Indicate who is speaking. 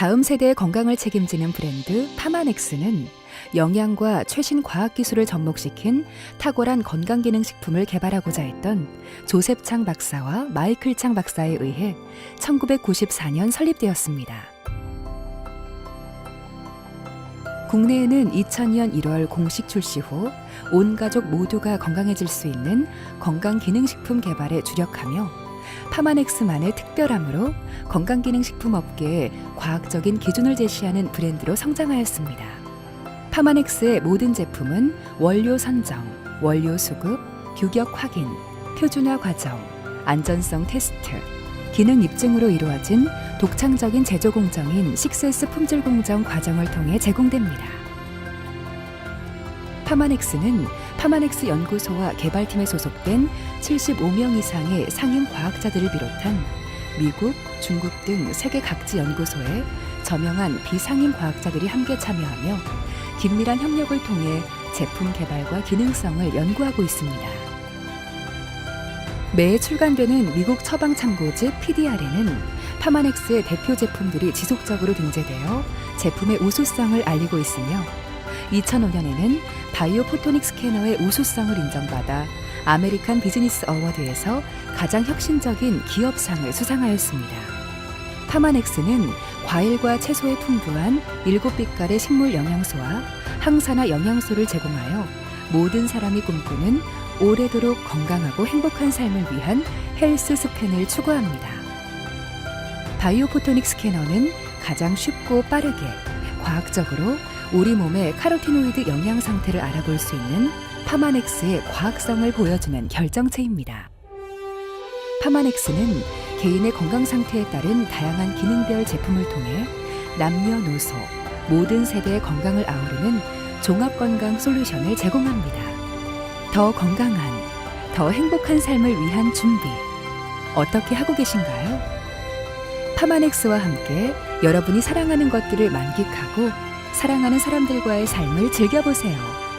Speaker 1: 다음 세대의 건강을 책임지는 브랜드 파마넥스는 영양과 최신 과학 기술을 접목시킨 탁월한 건강기능식품을 개발하고자 했던 조셉 창 박사와 마이클 창 박사에 의해 1994년 설립되었습니다. 국내에는 2000년 1월 공식 출시 후 온 가족 모두가 건강해질 수 있는 건강기능식품 개발에 주력하며 파마넥스만의 특별함으로 건강기능식품 업계에 과학적인 기준을 제시하는 브랜드로 성장하였습니다. 파마넥스의 모든 제품은 원료 선정, 원료 수급, 규격 확인, 표준화 과정, 안전성 테스트, 기능 입증으로 이루어진 독창적인 제조 공정인 6S 품질 공정 과정을 통해 제공됩니다. 파마넥스는 파마넥스 연구소와 개발팀에 소속된 75명 이상의 상임 과학자들을 비롯한 미국, 중국 등 세계 각지 연구소에 저명한 비상임 과학자들이 함께 참여하며 긴밀한 협력을 통해 제품 개발과 기능성을 연구하고 있습니다. 매해 출간되는 미국 처방 참고지 PDR에는 파마넥스의 대표 제품들이 지속적으로 등재되어 제품의 우수성을 알리고 있으며 2005년에는 바이오 포토닉 스캐너의 우수성을 인정받아 아메리칸 비즈니스 어워드에서 가장 혁신적인 기업상을 수상하였습니다. 파마넥스는 과일과 채소에 풍부한 7빛깔의 식물 영양소와 항산화 영양소를 제공하여 모든 사람이 꿈꾸는 오래도록 건강하고 행복한 삶을 위한 헬스 스팬을 추구합니다. 바이오 포토닉 스캐너는 가장 쉽고 빠르게 과학적으로 우리 몸의 카로티노이드 영양 상태를 알아볼 수 있는 파마넥스의 과학성을 보여주는 결정체입니다. 파마넥스는 개인의 건강 상태에 따른 다양한 기능별 제품을 통해 남녀노소 모든 세대의 건강을 아우르는 종합 건강 솔루션을 제공합니다. 더 건강한, 더 행복한 삶을 위한 준비. 어떻게 하고 계신가요? 파마넥스와 함께 여러분이 사랑하는 것들을 만끽하고 사랑하는 사람들과의 삶을 즐겨보세요.